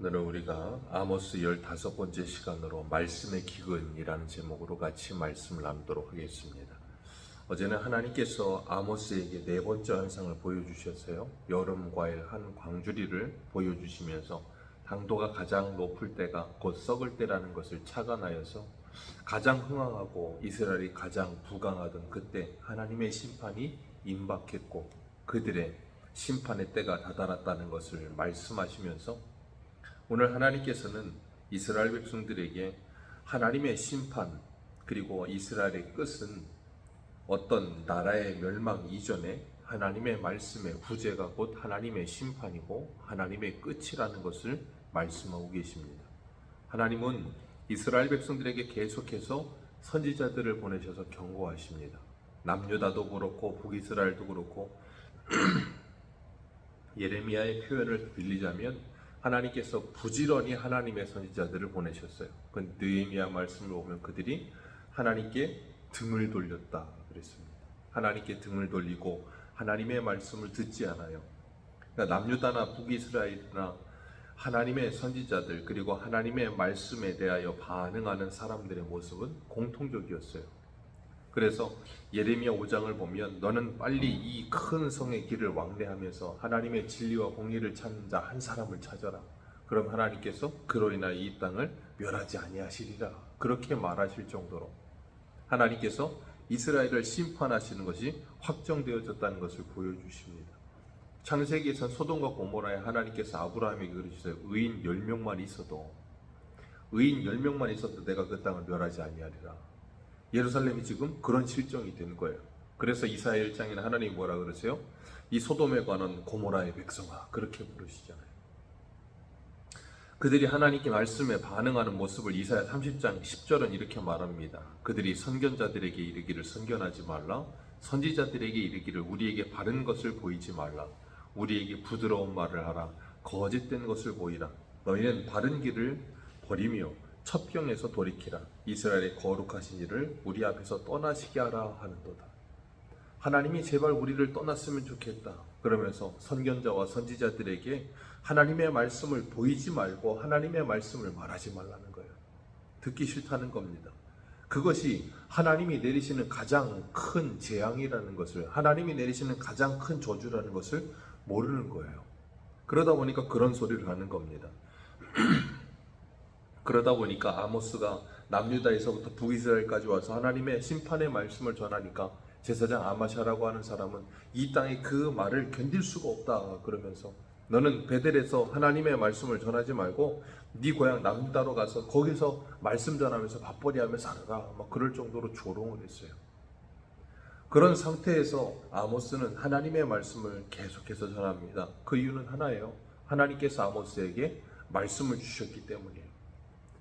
오늘은 우리가 아모스 15번째 시간으로 말씀의 기근이라는 제목으로 같이 말씀을 나누도록 하겠습니다. 어제는 하나님께서 아모스에게 네 번째 환상을 보여주셨어요. 여름 과일 한 광주리를 보여주시면서 당도가 가장 높을 때가 곧 썩을 때라는 것을 착안하여서 가장 흥황하고 이스라엘이 가장 부강하던 그때 하나님의 심판이 임박했고 그들의 심판의 때가 다다랐다는 것을 말씀하시면서 오늘 하나님께서는 이스라엘 백성들에게 하나님의 심판 그리고 이스라엘의 끝은 어떤 나라의 멸망 이전에 하나님의 말씀의 후제가 곧 하나님의 심판이고 하나님의 끝이라는 것을 말씀하고 계십니다. 하나님은 이스라엘 백성들에게 계속해서 선지자들을 보내셔서 경고하십니다. 남유다도 그렇고 북이스라엘도 그렇고 예레미야의 표현을 빌리자면 하나님께서 부지런히 하나님의 선지자들을 보내셨어요. 그 느헤미야 말씀을 보면 그들이 하나님께 등을 돌렸다 그랬습니다. 하나님께 등을 돌리고 하나님의 말씀을 듣지 않아요. 그러니까 남유다나 북이스라엘이나 하나님의 선지자들 그리고 하나님의 말씀에 대하여 반응하는 사람들의 모습은 공통적이었어요. 그래서 예레미야 5장을 보면 너는 빨리 이 큰 성의 길을 왕래하면서 하나님의 진리와 공의를 찾는 자 한 사람을 찾아라. 그럼 하나님께서 그로 인하여 이 땅을 멸하지 아니하시리라. 그렇게 말하실 정도로 하나님께서 이스라엘을 심판하시는 것이 확정되어졌다는 것을 보여주십니다. 창세기에선 소돔과 고모라에 하나님께서 아브라함에게 그러셨어요. 의인 10명만 있어도 의인 10명만 있어도 내가 그 땅을 멸하지 아니하리라. 예루살렘이 지금 그런 실정이 된 거예요. 그래서 이사야 1장에는 하나님이 뭐라 그러세요? 이 소돔에 관한 고모라의 백성아 그렇게 부르시잖아요. 그들이 하나님께 말씀에 반응하는 모습을 이사야 30장 10절은 이렇게 말합니다. 그들이 선견자들에게 이르기를 선견하지 말라 선지자들에게 이르기를 우리에게 바른 것을 보이지 말라 우리에게 부드러운 말을 하라 거짓된 것을 보이라 너희는 바른 길을 버리며 첩경에서 돌이키라 이스라엘의 거룩하신 일을 우리 앞에서 떠나시게 하라 하는도다. 하나님이 제발 우리를 떠났으면 좋겠다. 그러면서 선견자와 선지자들에게 하나님의 말씀을 보이지 말고 하나님의 말씀을 말하지 말라는 거예요. 듣기 싫다는 겁니다. 그것이 하나님이 내리시는 가장 큰 재앙이라는 것을 하나님이 내리시는 가장 큰 저주라는 것을 모르는 거예요. 그러다 보니까 그런 소리를 하는 겁니다. 그러다 보니까 아모스가 남유다에서부터 북이스라엘까지 와서 하나님의 심판의 말씀을 전하니까 제사장 아마샤라고 하는 사람은 이 땅에 그 말을 견딜 수가 없다 그러면서 너는 베델에서 하나님의 말씀을 전하지 말고 네 고향 남유다로 가서 거기서 말씀 전하면서 밥벌이 하며 살아라 막 그럴 정도로 조롱을 했어요. 그런 상태에서 아모스는 하나님의 말씀을 계속해서 전합니다. 그 이유는 하나예요. 하나님께서 아모스에게 말씀을 주셨기 때문이에요.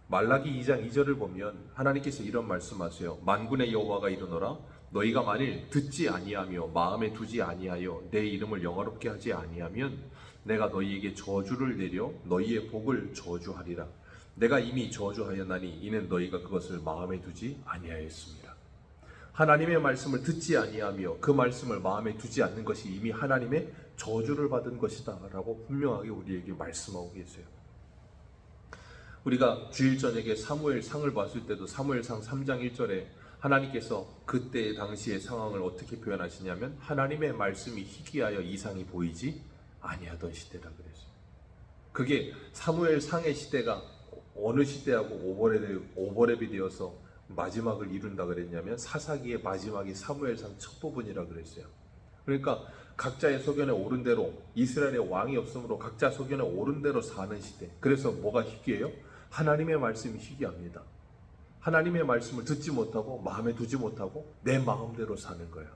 말라기 2장 2절을 보면 하나님께서 이런 말씀하세요. 만군의 여호와가 이르노라 너희가 만일 듣지 아니하며 마음에 두지 아니하여 내 이름을 영화롭게 하지 아니하면 내가 너희에게 저주를 내려 너희의 복을 저주하리라. 내가 이미 저주하였나니 이는 너희가 그것을 마음에 두지 아니하였습니다. 하나님의 말씀을 듣지 아니하며 그 말씀을 마음에 두지 않는 것이 이미 하나님의 저주를 받은 것이다라고 분명하게 우리에게 말씀하고 계세요. 우리가 주일 저녁에 사무엘 상을 봤을 때도 사무엘상 3장 1절에 하나님께서 그때 당시의 상황을 어떻게 표현하시냐면 하나님의 말씀이 희귀하여 이상이 보이지 아니하던 시대라 그랬어요. 그게 사무엘 상의 시대가 어느 시대하고 오버랩이, 오버랩이 되어서 마지막을 이룬다 그랬냐면 사사기의 마지막이 사무엘상 첫 부분이라 그랬어요. 그러니까 각자의 소견에 옳은 대로 이스라엘의 왕이 없으므로 각자 소견에 옳은 대로 사는 시대. 그래서 뭐가 희귀해요? 하나님의 말씀이 희귀합니다. 하나님의 말씀을 듣지 못하고 마음에 두지 못하고 내 마음대로 사는 거예요.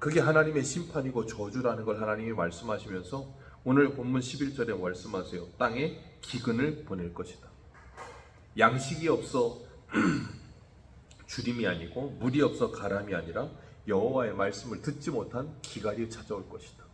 그게 하나님의 심판이고 저주라는 걸 하나님이 말씀하시면서 오늘 본문 11절에 말씀하세요. 땅에 기근을 보낼 것이다. 양식이 없어 주림이 아니고 물이 없어 가람이 아니라 여호와의 말씀을 듣지 못한 기갈이 찾아올 것이다.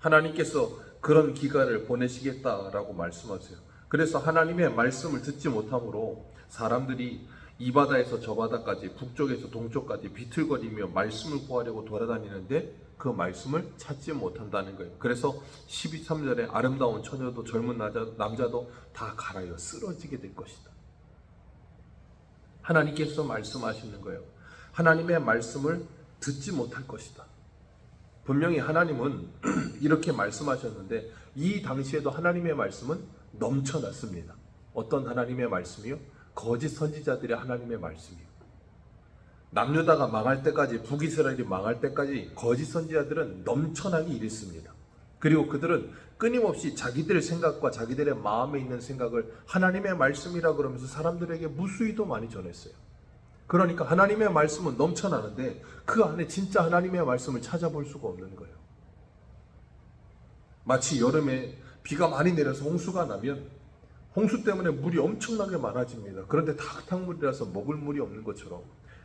하나님께서 그런 기갈을 보내시겠다라고 말씀하세요. 그래서 하나님의 말씀을 듣지 못함으로 사람들이 이 바다에서 저 바다까지 북쪽에서 동쪽까지 비틀거리며 말씀을 구하려고 돌아다니는데 그 말씀을 찾지 못한다는 거예요. 그래서 12, 3절에 아름다운 처녀도 젊은 남자, 남자도 다 갈아요. 쓰러지게 될 것이다. 하나님께서 말씀하시는 거예요. 하나님의 말씀을 듣지 못할 것이다. 분명히 하나님은 이렇게 말씀하셨는데 이 당시에도 하나님의 말씀은 넘쳐났습니다. 어떤 하나님의 말씀이요? 거짓 선지자들의 하나님의 말씀이요. 남유다가 망할 때까지 북이스라엘이 망할 때까지 거짓 선지자들은 넘쳐나게 일했습니다. 그리고 그들은 끊임없이 자기들의 생각과 자기들의 마음에 있는 생각을 하나님의 말씀이라 그러면서 사람들에게 무수히도 많이 전했어요. 그러니까 하나님의 말씀은 넘쳐나는데 그 안에 진짜 하나님의 말씀을 찾아볼 수가 없는 거예요. 마치 여름에 비가 많이 내려서 홍수가 나면 홍수 때문에 물이 엄청나게 많아집니다. 그런데 탁탕물이라서 먹을 물이 없는 것처럼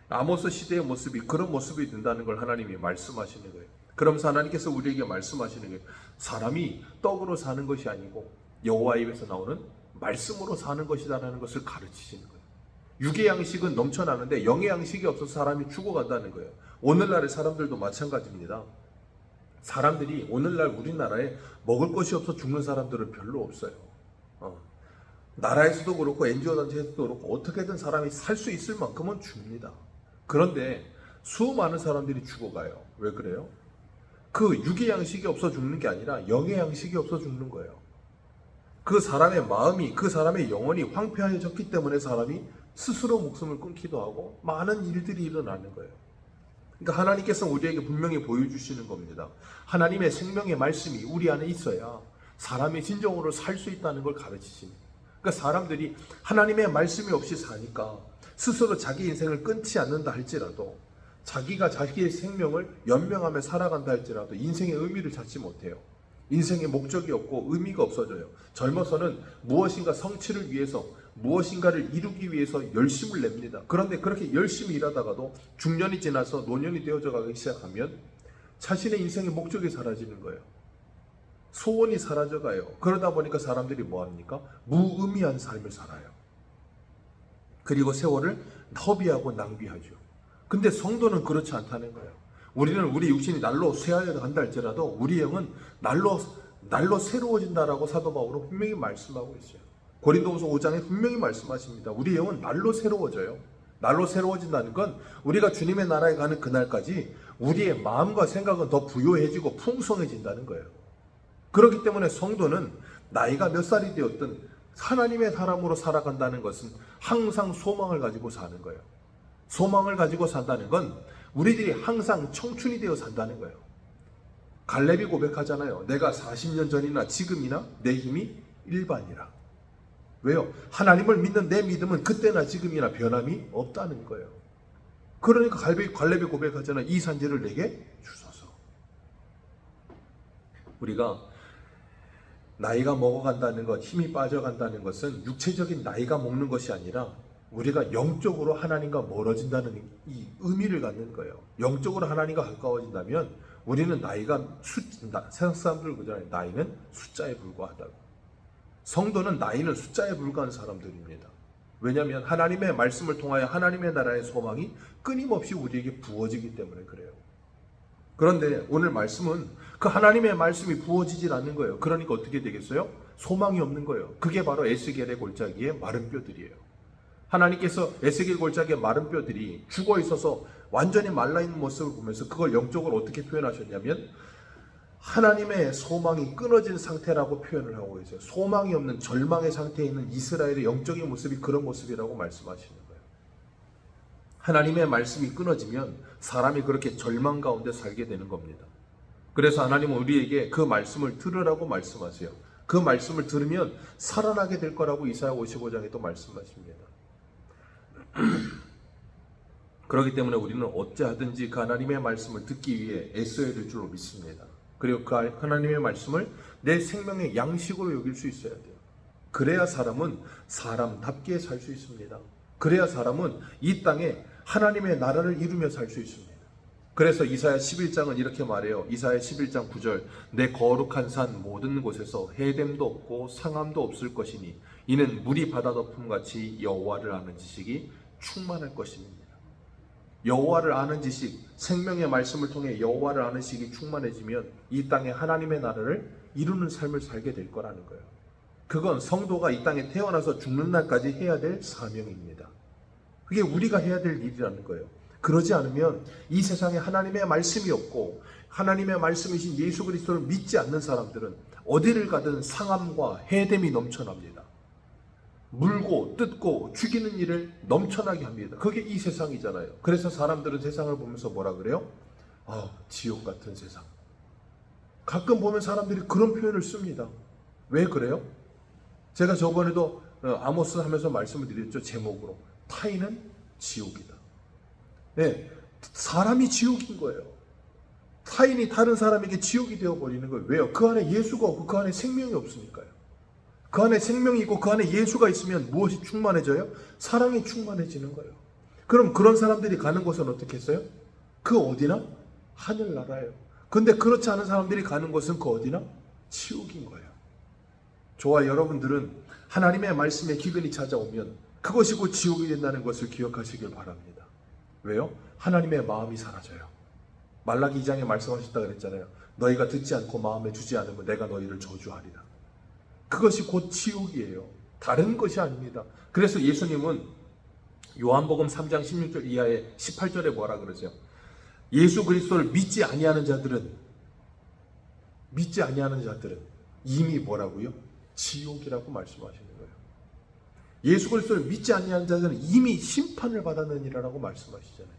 아모스 시대의 모습이 그런 모습이 된다는 걸 하나님이 말씀하시는 거예요. 그러면서 하나님께서 우리에게 말씀하시는 게 사람이 떡으로 사는 것이 아니고 여호와 입에서 나오는 말씀으로 사는 것이다라는 것을 가르치시는 거예요. 육의 양식은 넘쳐나는데 영의 양식이 없어서 사람이 죽어간다는 거예요. 오늘날의 사람들도 마찬가지입니다. 사람들이 오늘날 우리나라에 먹을 것이 없어 죽는 사람들은 별로 없어요. 어. 나라에서도 그렇고 NGO 단체에서도 그렇고 어떻게든 사람이 살 수 있을 만큼은 줍니다. 그런데 수많은 사람들이 죽어가요. 왜 그래요? 그 육의 양식이 없어 죽는 게 아니라 영의 양식이 없어 죽는 거예요. 그 사람의 마음이 그 사람의 영혼이 황폐해졌기 때문에 사람이 스스로 목숨을 끊기도 하고 많은 일들이 일어나는 거예요. 그러니까 하나님께서 우리에게 분명히 보여주시는 겁니다. 하나님의 생명의 말씀이 우리 안에 있어야 사람이 진정으로 살 수 있다는 걸 가르치십니다. 그러니까 사람들이 하나님의 말씀이 없이 사니까 스스로 자기 인생을 끊지 않는다 할지라도 자기가 자기의 생명을 연명하며 살아간다 할지라도 인생의 의미를 찾지 못해요. 인생의 목적이 없고 의미가 없어져요. 젊어서는 무엇인가 성취를 위해서 무엇인가를 이루기 위해서 열심을 냅니다. 그런데 그렇게 열심히 일하다가도 중년이 지나서 노년이 되어져 가기 시작하면 자신의 인생의 목적이 사라지는 거예요. 소원이 사라져 가요. 그러다 보니까 사람들이 뭐 합니까? 무의미한 삶을 살아요. 그리고 세월을 허비하고 낭비하죠. 근데 성도는 그렇지 않다는 거예요. 우리는 우리 육신이 날로 쇠하여 간다 할지라도 우리 영은 날로 날로 새로워진다라고 사도 바울은 분명히 말씀하고 있어요. 고린도후서 5장에 분명히 말씀하십니다. 우리 영은 날로 새로워져요. 날로 새로워진다는 건 우리가 주님의 나라에 가는 그날까지 우리의 마음과 생각은 더 부요해지고 풍성해진다는 거예요. 그렇기 때문에 성도는 나이가 몇 살이 되었든 하나님의 사람으로 살아간다는 것은 항상 소망을 가지고 사는 거예요. 소망을 가지고 산다는 건 우리들이 항상 청춘이 되어 산다는 거예요. 갈렙이 고백하잖아요. 내가 40년 전이나 지금이나 내 힘이 일반이라. 왜요? 하나님을 믿는 내 믿음은 그때나 지금이나 변함이 없다는 거예요. 그러니까 갈렙이, 갈렙이 고백하잖아요. 이 산지를 내게 주소서. 우리가 나이가 먹어간다는 것, 힘이 빠져간다는 것은 육체적인 나이가 먹는 것이 아니라 우리가 영적으로 하나님과 멀어진다는 이 의미를 갖는 거예요. 영적으로 하나님과 가까워진다면 우리는 나이가 수, 나, 세상 사람들 그잖아요. 나이는 숫자에 불과하다고. 성도는 나이는 숫자에 불과한 사람들입니다. 왜냐하면 하나님의 말씀을 통하여 하나님의 나라의 소망이 끊임없이 우리에게 부어지기 때문에 그래요. 그런데 오늘 말씀은 그 하나님의 말씀이 부어지질 않는 거예요. 그러니까 어떻게 되겠어요? 소망이 없는 거예요. 그게 바로 에스겔의 골짜기의 마른 뼈들이에요. 하나님께서 에스겔 골짜기의 마른 뼈들이 죽어 있어서 완전히 말라 있는 모습을 보면서 그걸 영적으로 어떻게 표현하셨냐면 하나님의 소망이 끊어진 상태라고 표현을 하고 있어요. 소망이 없는 절망의 상태에 있는 이스라엘의 영적인 모습이 그런 모습이라고 말씀하시는 거예요. 하나님의 말씀이 끊어지면 사람이 그렇게 절망 가운데 살게 되는 겁니다. 그래서 하나님은 우리에게 그 말씀을 들으라고 말씀하세요. 그 말씀을 들으면 살아나게 될 거라고 이사야 55장에 또 말씀하십니다. 그렇기 때문에 우리는 어찌하든지 그 하나님의 말씀을 듣기 위해 애써야 될 줄로 믿습니다. 그리고 그 하나님의 말씀을 내 생명의 양식으로 여길 수 있어야 돼요. 그래야 사람은 사람답게 살 수 있습니다. 그래야 사람은 이 땅에 하나님의 나라를 이루며 살 수 있습니다. 그래서 이사야 11장은 이렇게 말해요. 이사야 11장 9절 내 거룩한 산 모든 곳에서 해됨도 없고 상함도 없을 것이니 이는 물이 바다 덮음 같이 여호와를 아는 지식이 충만할 것입니다. 여호와를 아는 지식, 생명의 말씀을 통해 여호와를 아는 지식이 충만해지면 이 땅에 하나님의 나라를 이루는 삶을 살게 될 거라는 거예요. 그건 성도가 이 땅에 태어나서 죽는 날까지 해야 될 사명입니다. 그게 우리가 해야 될 일이라는 거예요. 그러지 않으면 이 세상에 하나님의 말씀이 없고 하나님의 말씀이신 예수 그리스도를 믿지 않는 사람들은 어디를 가든 상함과 해됨이 넘쳐납니다. 물고 뜯고 죽이는 일을 넘쳐나게 합니다. 그게 이 세상이잖아요. 그래서 사람들은 세상을 보면서 뭐라 그래요? 아, 지옥 같은 세상. 가끔 보면 사람들이 그런 표현을 씁니다. 왜 그래요? 제가 저번에도 어, 아모스 하면서 말씀을 드렸죠. 제목으로. 타인은 지옥이다. 네. 사람이 지옥인 거예요. 타인이 다른 사람에게 지옥이 되어버리는 거예요. 왜요? 그 안에 예수가 없고 그 안에 생명이 없으니까요. 그 안에 생명이 있고 그 안에 예수가 있으면 무엇이 충만해져요? 사랑이 충만해지는 거예요. 그럼 그런 사람들이 가는 곳은 어떻게 했어요? 그 어디나? 하늘나라예요. 근데 그렇지 않은 사람들이 가는 곳은 그 어디나? 지옥인 거예요. 저와 여러분들은 하나님의 말씀에 기근이 찾아오면 그것이 곧 지옥이 된다는 것을 기억하시길 바랍니다. 왜요? 하나님의 마음이 사라져요. 말라기 2장에 말씀하셨다 그랬잖아요. 너희가 듣지 않고 마음에 주지 않으면 내가 너희를 저주하리라. 그것이 곧 지옥이에요. 다른 것이 아닙니다. 그래서 예수님은 요한복음 3장 16절 이하에 18절에 뭐라 그러죠? 예수 그리스도를 믿지 아니하는 자들은 믿지 아니하는 자들은 이미 뭐라고요? 지옥이라고 말씀하시는 거 예수 그리스도를 믿지 아니하는 자들은 이미 심판을 받았느니라라고 말씀하시잖아요.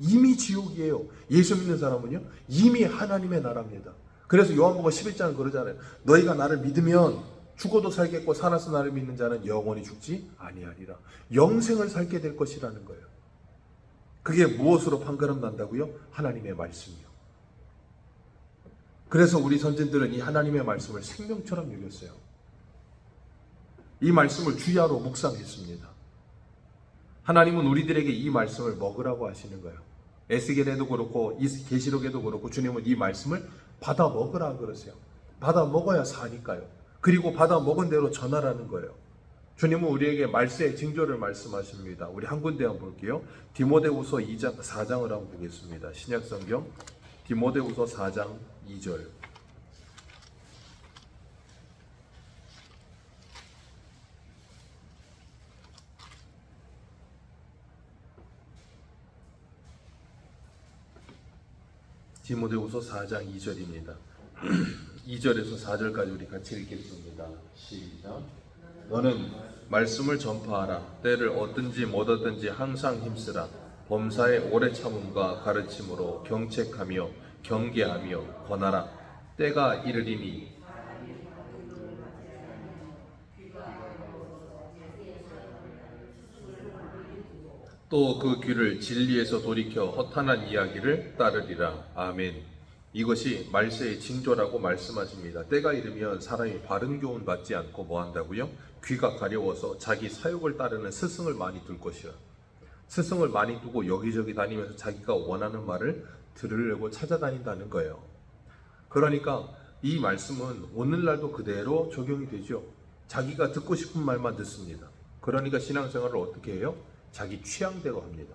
이미 지옥이에요. 예수 믿는 사람은요, 이미 하나님의 나라입니다. 그래서 요한복음 11장은 그러잖아요. 너희가 나를 믿으면 죽어도 살겠고 살아서 나를 믿는 자는 영원히 죽지 아니하리라. 영생을 살게 될 것이라는 거예요. 그게 무엇으로 판가름 난다고요? 하나님의 말씀이요. 그래서 우리 선진들은 이 하나님의 말씀을 생명처럼 여겼어요. 이 말씀을 주야로 묵상했습니다. 하나님은 우리들에게 이 말씀을 먹으라고 하시는 거예요. 에스겔에도 그렇고 계시록에도 그렇고 주님은 이 말씀을 받아 먹으라 그러세요. 받아 먹어야 사니까요. 그리고 받아 먹은 대로 전하라는 거예요. 주님은 우리에게 말세의 징조를 말씀하십니다. 우리 한 군데 한번 볼게요. 디모데후서 2장 4장을 한번 보겠습니다. 신약 성경 디모데후서 4장 2절. 디모데후서 4장 2절입니다. 2절에서 4절까지 우리 같이 읽겠습니다. 시작. 너는 말씀을 전파하라. 때를 얻든지 못 얻든지 항상 힘쓰라. 범사의 오래 참음과 가르침으로 경책하며 경계하며 권하라. 때가 이르리니 또 그 귀를 진리에서 돌이켜 허탄한 이야기를 따르리라. 아멘. 이것이 말세의 징조라고 말씀하십니다. 때가 이르면 사람이 바른 교훈 받지 않고 뭐 한다고요? 귀가 가려워서 자기 사욕을 따르는 스승을 많이 둘 것이야. 스승을 많이 두고 여기저기 다니면서 자기가 원하는 말을 들으려고 찾아다닌다는 거예요. 그러니까 이 말씀은 오늘날도 그대로 적용이 되죠. 자기가 듣고 싶은 말만 듣습니다. 그러니까 신앙생활을 어떻게 해요? 자기 취향대로 합니다.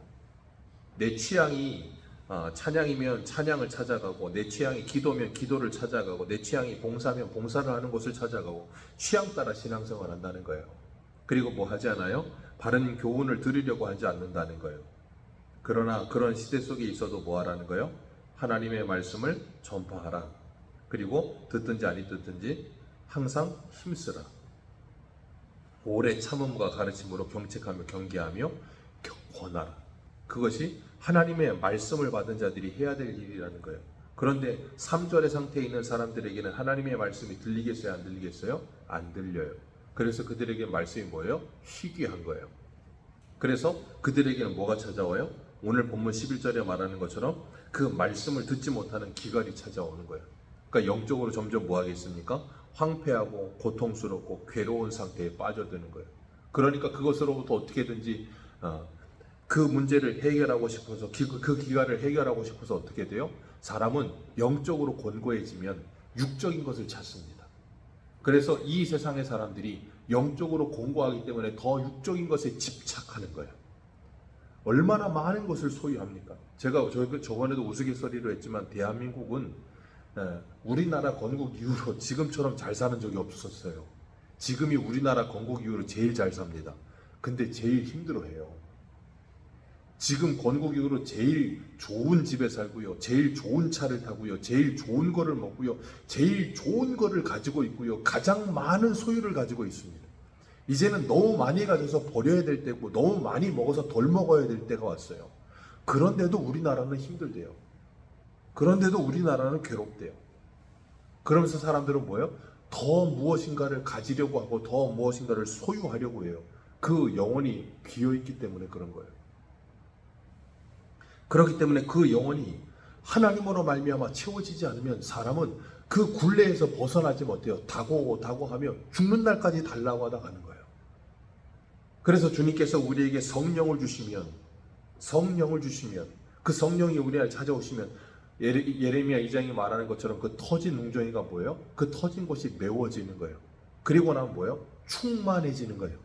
내 취향이 아, 찬양이면 찬양을 찾아가고 내 취향이 기도면 기도를 찾아가고 내 취향이 봉사면 봉사를 하는 곳을 찾아가고 취향 따라 신앙생활 한다는 거예요. 그리고 뭐 하지 않아요? 바른 교훈을 들으려고 하지 않는다는 거예요. 그러나 그런 시대 속에 있어도 뭐 하라는 거예요? 하나님의 말씀을 전파하라. 그리고 듣든지 아니 듣든지 항상 힘쓰라. 오래 참음과 가르침으로 경책하며 경계하며 권하라. 그것이 하나님의 말씀을 받은 자들이 해야 될 일이라는 거예요. 그런데 3절의 상태에 있는 사람들에게는 하나님의 말씀이 들리겠어요? 안 들리겠어요? 안 들려요. 그래서 그들에게 말씀이 뭐예요? 희귀한 거예요. 그래서 그들에게는 뭐가 찾아와요? 오늘 본문 11절에 말하는 것처럼 그 말씀을 듣지 못하는 기갈이 찾아오는 거예요. 그러니까 영적으로 점점 뭐 하겠습니까? 황폐하고 고통스럽고 괴로운 상태에 빠져드는 거예요. 그러니까 그것으로부터 어떻게든지 어, 그 문제를 해결하고 싶어서 그 기갈을 해결하고 싶어서 어떻게 돼요? 사람은 영적으로 곤고해지면 육적인 것을 찾습니다. 그래서 이 세상의 사람들이 영적으로 공고하기 때문에 더 육적인 것에 집착하는 거예요. 얼마나 많은 것을 소유합니까? 제가 저- 저번에도 우스갯소리로 했지만 대한민국은 예, 우리나라 건국 이후로 지금처럼 잘 사는 적이 없었어요. 지금이 우리나라 건국 이후로 제일 잘 삽니다. 근데 제일 힘들어해요. 지금 건국 이후로 제일 좋은 집에 살고요. 제일 좋은 차를 타고요. 제일 좋은 거를 먹고요. 제일 좋은 거를 가지고 있고요. 가장 많은 소유를 가지고 있습니다. 이제는 너무 많이 가져서 버려야 될 때고 너무 많이 먹어서 덜 먹어야 될 때가 왔어요. 그런데도 우리나라는 힘들대요. 그런데도 우리나라는 괴롭대요. 그러면서 사람들은 뭐예요? 더 무엇인가를 가지려고 하고 더 무엇인가를 소유하려고 해요. 그 영혼이 비어 있기 때문에 그런 거예요. 그렇기 때문에 그 영혼이 하나님으로 말미암아 채워지지 않으면 사람은 그 굴레에서 벗어나지 못해요. 다고 다고 하며 죽는 날까지 달라고 하다 가는 거예요. 그래서 주님께서 우리에게 성령을 주시면 성령을 주시면 그 성령이 우리를 찾아오시면 예레, 예레미야 2장이 말하는 것처럼 그 터진 웅덩이가 뭐예요? 그 터진 곳이 메워지는 거예요. 그리고 나면 뭐예요? 충만해지는 거예요.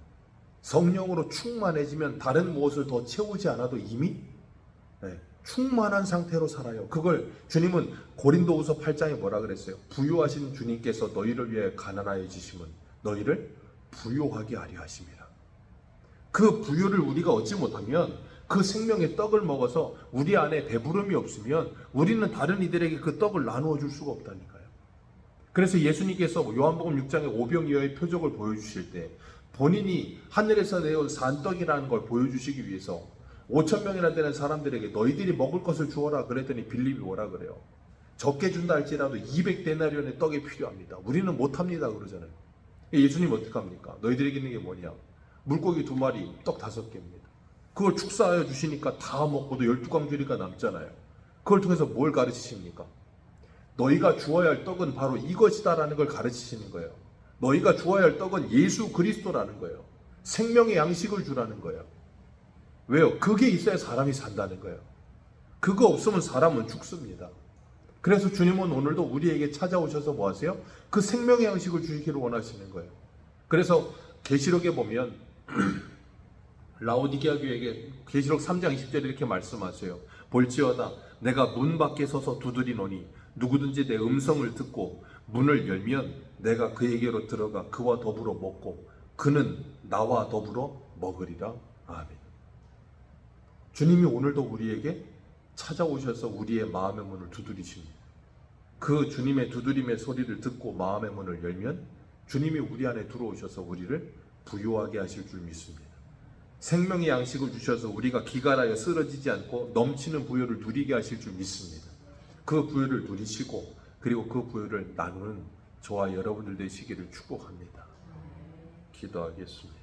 성령으로 충만해지면 다른 무엇을 더 채우지 않아도 이미 네, 충만한 상태로 살아요. 그걸 주님은 고린도후서 8장에 뭐라 그랬어요? 부유하신 주님께서 너희를 위해 가난하여지심은 너희를 부유하게 하려 하심이라. 그 부유를 우리가 얻지 못하면 그 생명의 떡을 먹어서 우리 안에 배부름이 없으면 우리는 다른 이들에게 그 떡을 나누어 줄 수가 없다니까요. 그래서 예수님께서 요한복음 6장에 오병이어의 표적을 보여주실 때 본인이 하늘에서 내온 산떡이라는 걸 보여주시기 위해서 5천 명이나 되는 사람들에게 너희들이 먹을 것을 주어라 그랬더니 빌립이 뭐라 그래요? 적게 준다 할지라도 200데나리온의 떡이 필요합니다. 우리는 못합니다 그러잖아요. 예수님 어떻게 합니까? 너희들에게 있는 게 뭐냐? 물고기 두 마리, 떡 다섯 개입니다. 그걸 축사하여 주시니까 다 먹고도 열두 광주리가 남잖아요. 그걸 통해서 뭘 가르치십니까? 너희가 주어야 할 떡은 바로 이것이다라는 걸 가르치시는 거예요. 너희가 주어야 할 떡은 예수 그리스도라는 거예요. 생명의 양식을 주라는 거예요. 왜요? 그게 있어야 사람이 산다는 거예요. 그거 없으면 사람은 죽습니다. 그래서 주님은 오늘도 우리에게 찾아오셔서 뭐 하세요? 그 생명의 양식을 주시기를 원하시는 거예요. 그래서 계시록에 보면 라오디게아 교회에게 계시록 3장 20절에 이렇게 말씀하세요. 볼지어다 내가 문 밖에 서서 두드리노니 누구든지 내 음성을 듣고 문을 열면 내가 그에게로 들어가 그와 더불어 먹고 그는 나와 더불어 먹으리라. 아멘. 주님이 오늘도 우리에게 찾아오셔서 우리의 마음의 문을 두드리십니다. 그 주님의 두드림의 소리를 듣고 마음의 문을 열면 주님이 우리 안에 들어오셔서 우리를 부유하게 하실 줄 믿습니다. 생명의 양식을 주셔서 우리가 기갈하여 쓰러지지 않고 넘치는 부여를 누리게 하실 줄 믿습니다. 그 부여를 누리시고 그리고 그 부여를 나누는 저와 여러분들 되시기를 축복합니다. 기도하겠습니다.